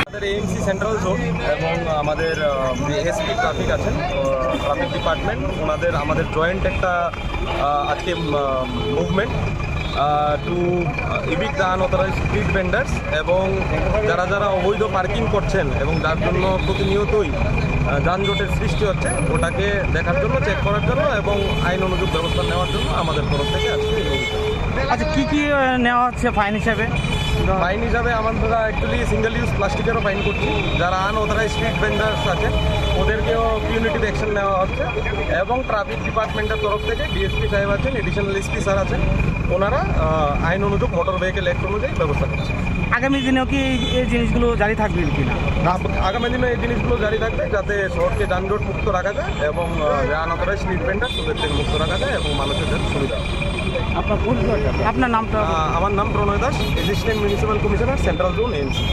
আমাদের AMC central zone এবং আমাদের এসপি ট্রাফিক আছেন ট্রাফিক ডিপার্টমেন্ট ওনাদের, আমাদের জয়েন্ট একটা আজকে movement to evict the unauthorised street vendors এবং যারা যারা অবৈধ পার্কিং করছেন এবং যার জন্য প্রতিনিয়তই যানজটের সৃষ্টি হচ্ছে, ওটাকে দেখার জন্য চেক করার জন্য এবং আইন অনুযোগ ব্যবস্থা নেওয়ার জন্য আমাদের তরফ থেকে আজকে আচ্ছা কি কি নেওয়া হচ্ছে ফাইন হিসাবে? ফাইন হিসাবে আমরা অ্যাকচুয়ালি সিঙ্গেল ইউজ প্লাস্টিকেরও ফাইন করছি। যারা আন আনঅথরাইজ স্ট্রিট ভেন্ডার্স আছে ওদেরকেও পিউনিটিভ অ্যাকশন নেওয়া হচ্ছে। এবং ট্রাফিক ডিপার্টমেন্টের তরফ থেকে ডিএসপি সাহেব আছেন এডিশনাল এসপি স্যার আছেন। ওনারা আইন অনুযোগ মোটর ভেহিকেল অ্যাক্ট অনুযায়ী ব্যবস্থা করছে আগামী দিনেও কি এই- জিনিসগুলো জারি থাকবে কিনা? আগামী দিনে এই জিনিসগুলো জারি থাকবে যাতে শহরকে যানজট মুক্ত রাখা যায় এবং আনঅথরাইজ স্ট্রিট ভেন্ডার ওদের থেকে মুক্ত রাখা যায় এবং মানুষের সুবিধা হয়। আপনার আপনার নামটা আমার নাম Pranay Das assistant municipal commissioner central zone NC